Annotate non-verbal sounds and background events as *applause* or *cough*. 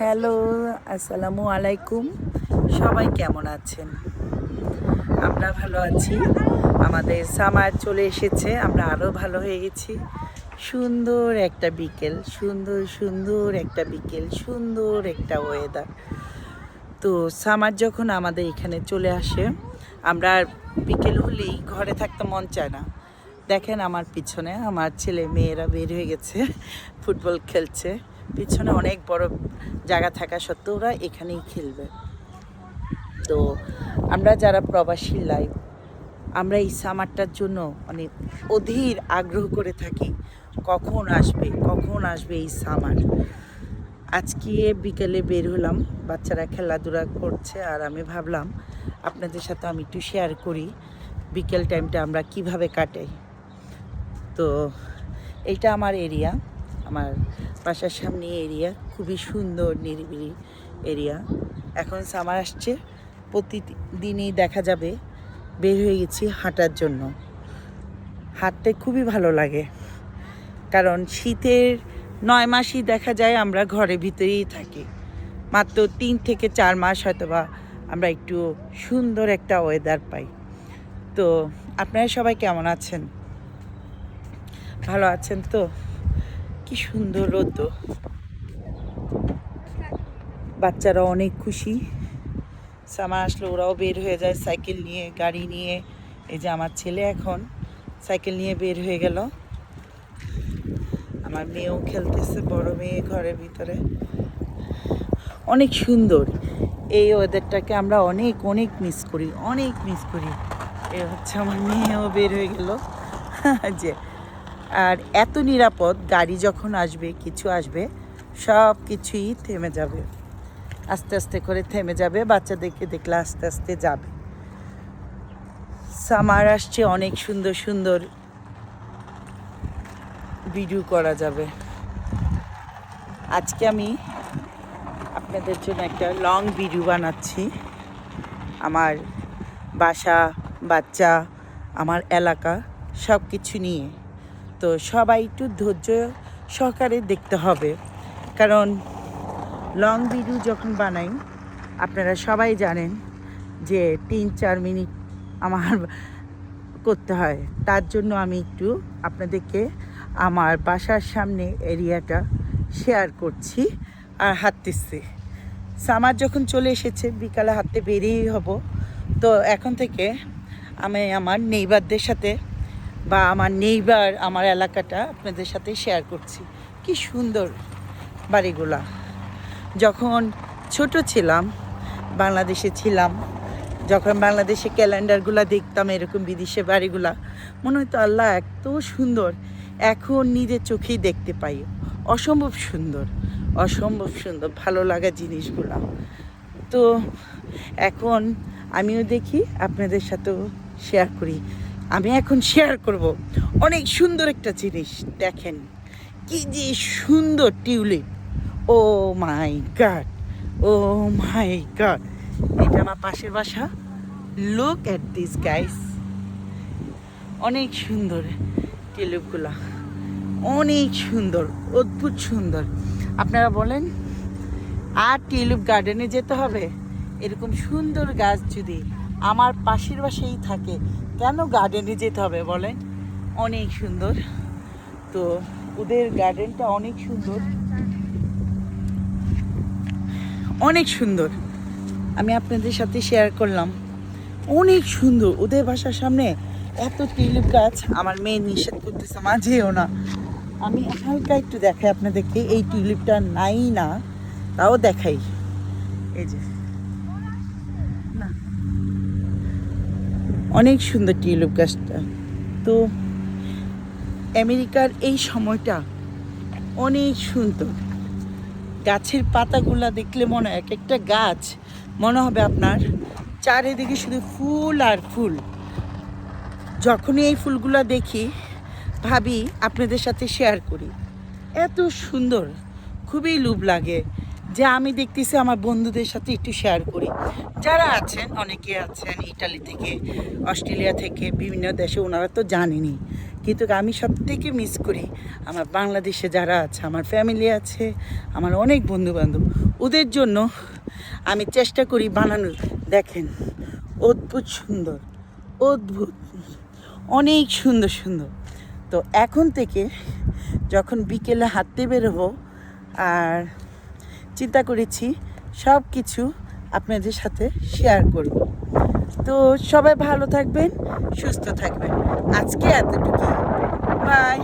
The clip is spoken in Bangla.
হ্যালো, আসসালামু আলাইকুম। সবাই কেমন আছেন? আমরা ভালো আছি। আমাদের সামার চলে এসেছে, আমরা আরও ভালো হয়ে গেছি। সুন্দর একটা বিকেল, সুন্দর সুন্দর একটা বিকেল, সুন্দর একটা ওয়েদার তো সামার যখন আমাদের এখানে চলে আসে, আমরা বিকেল হলেই ঘরে থাকতে মন চায় না। দেখেন আমার পিছনে আমার ছেলে মেয়েরা বের হয়ে গেছে, ফুটবল খেলছে। পিছনে অনেক বড় জায়গা থাকা সত্ত্বেও ওরা এখানেই খেলবে। তো আমরা যারা প্রবাসী লাইফ আমরা এই সামারটার জন্য অনেক অধীর আগ্রহ করে থাকি, কখন আসবে কখন আসবে এই সামার আজকে বিকেলে বের হলাম, বাচ্চারা খেলাধুলা করছে আর আমি ভাবলাম আপনাদের সাথে আমি একটু শেয়ার করি বিকেল টাইমটা আমরা কীভাবে কাটাই। তো এইটা আমার এরিয়া আমার বাসার সামনে এরিয়া খুবই সুন্দর, নিরিবিলি এরিয়া এখন সামার আসছে, প্রতিদিনই দেখা যাবে, বের হয়ে গেছি হাঁটার জন্য। হাঁটতে খুবই ভালো লাগে, কারণ শীতের নয় মাসই দেখা যায় আমরা ঘরের ভিতরেই থাকি। মাত্র তিন থেকে চার মাস হয়তো বা আমরা একটু সুন্দর একটা ওয়েদার পাই। তো আপনারা সবাই কেমন আছেন? ভালো আছেন তো? কি সুন্দর রোদ বাচ্চারা অনেক খুশি। সামা আসলে ওরাও বের হয়ে যায় সাইকেল নিয়ে, গাড়ি নিয়ে। এই যে আমার ছেলে এখন সাইকেল নিয়ে বের হয়ে গেল। আমার মেয়েও খেলতেছে, বড় মেয়ে ঘরের ভিতরে। অনেক সুন্দর। এই ওয়েদারটাকে আমরা অনেক অনেক মিস করি, অনেক মিস করি। এ হচ্ছে আমার মেয়েও বের হয়ে গেল। *laughs* যে আর এত নিরাপদ, গাড়ি যখন আসবে, কিছু আসবে সব কিছুই থেমে যাবে। আস্তে আস্তে করে থেমে যাবে, বাচ্চাদেরকে দেখলে আস্তে আস্তে যাবে। সামার আসছে, অনেক সুন্দর সুন্দর ভিডিও করা যাবে। আজকে আমি আপনাদের জন্য একটা লং ভিডিও বানাচ্ছি। আমার বাসা, বাচ্চা, আমার এলাকা সব কিছু নিয়ে। তো সবাই একটু ধৈর্য সহকারে দেখতে হবে। কারণ লং ভিডিও যখন বানাই, আপনারা সবাই জানেন যে তিন চার মিনিট আমার করতে হয়। তার জন্য আমি একটু আপনাদেরকে আমার বাসার সামনে এরিয়াটা শেয়ার করছি আর হাঁটতেছি। সামার যখন চলে এসেছে, বিকালে হাঁটতে বেরিয়েই হব। তো এখন থেকে আমি আমার নেইবারদের সাথে বা আমার নেইবার আমার এলাকাটা আপনাদের সাথে শেয়ার করছি। কি সুন্দর বাড়িগুলা। যখন ছোট ছিলাম, বাংলাদেশে ছিলাম, যখন বাংলাদেশে ক্যালেন্ডারগুলো দেখতাম, এরকম বিদেশে বাড়িগুলা, মনে হতো আল্লাহ, এত সুন্দর। এখন নিজের চোখেই দেখতে পাই। অসম্ভব সুন্দর অসম্ভব সুন্দর, ভালো লাগা জিনিসগুলা। তো এখন আমিও দেখি, আপনাদের সাথেও শেয়ার করি। আমি এখন শেয়ার করব অনেক সুন্দর একটা জিনিস, দেখেন। কি যে সুন্দর tulip. Oh my god oh my god এটা আমার পাশের বাসা। লুক অ্যাট দিস গাইস অনেক সুন্দর টিউলিপগুলা। অনেক সুন্দর, অদ্ভুত সুন্দর। আপনারা বলেন, আর টিউলিপ গার্ডেনে যেতে হবে? এরকম সুন্দর গাছ যদি আমার পাশের বাসায় থাকে। কেন গার্ডেনে যেতে হবে বলেন? অনেক সুন্দর। তো ওদের গার্ডেনটা অনেক সুন্দর। অনেক সুন্দর। আমি আপনাদের সাথে শেয়ার করলাম। অনেক সুন্দর। ওদের বাসার সামনে এত টিউলিপ গাছ। আমার মেয়ে নিষেধ করতেছে মাঝেও না। আমি হালকা একটু দেখাই আপনাদেরকে। এই টিউলিপটা নাই না, তাও দেখাই। এই যে। অনেক সুন্দর টিউলিপ গাছটা। তো আমেরিকার এই সময়টা অনেক সুন্দর। গাছের পাতাগুলা দেখলে মনে হয় এক একটা গাছ। মনে হবে আপনার চারিদিকে শুধু ফুল আর ফুল। যখনই এই ফুলগুলো দেখি, ভাবি আপনাদের সাথে শেয়ার করি। এত সুন্দর, খুবই লুভ লাগে। যে আমি দেখতেছি আমার বন্ধুদের সাথে একটু শেয়ার করি। যারা আছেন, অনেকে আছেন ইটালি থেকে, অস্ট্রেলিয়া থেকে, বিভিন্ন দেশে ওনারা তো জানেনি কিন্তু আমি সব থেকে মিস করি আমার বাংলাদেশে যারা আছে, আমার ফ্যামিলি আছে, আমার অনেক বন্ধু বান্ধব ওদের জন্য আমি চেষ্টা করি বানানোর। দেখেন, অদ্ভুত সুন্দর, অদ্ভুত, অনেক সুন্দর সুন্দর। তো এখন থেকে যখন বিকেলে হাঁটতে বেরোবো আর চিন্তা করেছি সব কিছু আপনাদের সাথে শেয়ার করব। তো সবাই ভালো থাকবেন সুস্থ থাকবেন। আজকে এতটুকু বাই